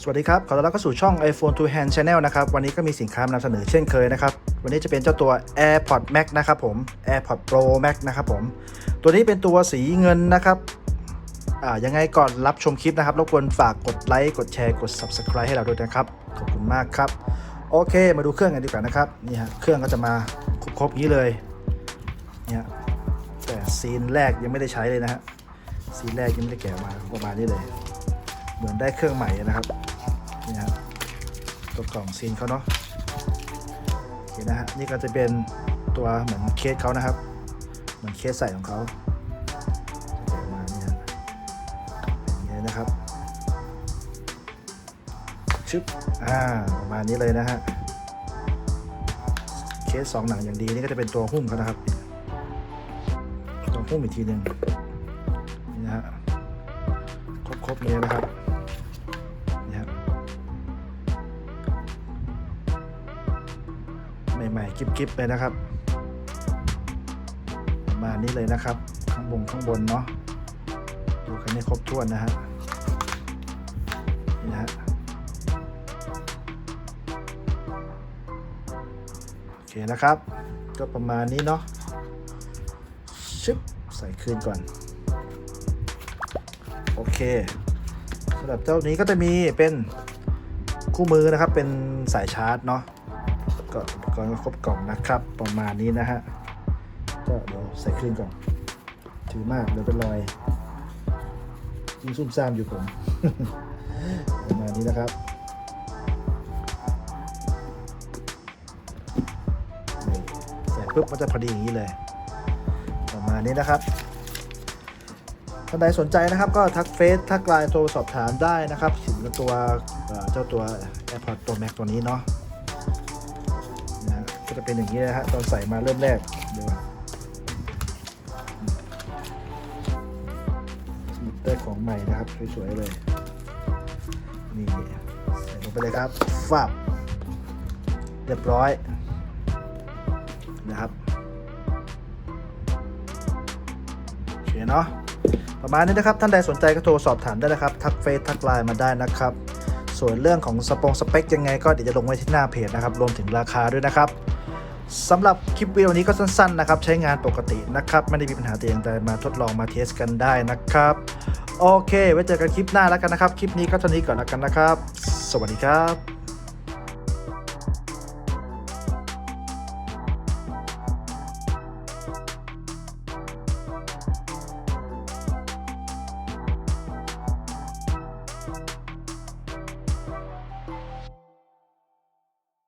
สวัสดีครับ ขอต้อนรับเข้าสู่ช่อง iPhone to Hand Channel นะครับ วันนี้ก็มีสินค้านำเสนอเช่นเคยนะครับ วันนี้จะเป็นเจ้าตัว AirPod Max นะครับผม AirPod Pro Max นะครับผม ตัวนี้เป็นตัวสีเงินนะครับ อ่า ยังไงก่อนรับชมคลิปนะครับ รบกวนฝากกดไลค์ กดแชร์ กด Subscribe ให้เราด้วยนะครับ ขอบคุณมากครับ โอเค มาดูเครื่องกันดีกว่านะครับ นี่ฮะ เครื่องก็จะมาครบๆนี้เลย เนี่ยแต่ซีนแรกยังไม่ได้ใช้เลยนะฮะ ซีนแรกยังไม่ได้แกะมาประมาณนี้เลย เหมือนได้เครื่องใหม่นะครับนี่ฮะตัวกล่องซีนเขาเนาะโอเคนะฮะนี่ก็จะเป็นตัวเหมือนเคสเขานะครับ เหมือนเคสใส่ของเขาจะแกมาเนี่ยอย่างนี้นะครับชึบอ่าประมาณนี้เลยนะฮะเคสสองหนังอย่างดีนี่ก็จะเป็นตัวหุ้มเขานะครับตัวหุ้มอีกทีหนึ่งนี่นะฮะครบๆนี้นะครับ ใหม่ๆกิ๊บๆเลยนะครับประมาณนี้เลยนะครับ ข้างบนข้างบนเนาะดูกันให้ครบถ้วนนะฮะนี่นะฮะโอเคนะครับ ก็ประมาณนี้เนาะชึบใส่คืนก่อน โอเคสำหรับเจ้านี้ก็จะมีเป็นคู่มือนะครับเป็นสายชาร์จเนาะ ก็อุปกรณ์ก็ครบกล่องนะครับ ประมาณนี้นะฮะก็เดี๋ยวใส่คลื่นก่อนถือมากเดี๋ยวเป็นรอยยิ่งซุ่มซ่ามอยู่ผมประมาณนี้นะครับใส่ปุ๊บมันจะพอดีอย่างนี้เลย ประมาณนี้นะครับท่านใดสนใจนะครับก็ทักเฟซทักไลน์โทรสอบถามได้นะครับถึงตัวเจ้าตัว AirPods Pro Max ตัวนี้เนาะ ก็จะเป็นอย่างนี้นะฮะตอนใส่มาเริ่มแรกเดี๋ยวได้ของใหม่นะครับสวยๆเลยนี่ใส่ลงไปเลยครับฟับเรียบร้อยนะครับโอเคเนาะประมาณนี้นะครับ ท่านใดสนใจก็โทรสอบถามได้นะครับ ทักเฟซทักไลน์มาได้นะครับ ส่วนเรื่องของสปงสเปคยังไงก็เดี๋ยวจะลงไว้ที่หน้าเพจนะครับ รวมถึงราคาด้วยนะครับ สำหรับคลิปวิดีโอนี้ก็สั้นๆนะครับ ใช้งานปกตินะครับ ไม่ได้มีปัญหาแต่อย่างใดมาทดลองมาเทสกันได้นะครับ โอเค ไว้เจอกันคลิปหน้าแล้วกันนะครับ คลิปนี้ก็เท่านี้ก่อนแล้วกันนะครับ สวัสดีครับ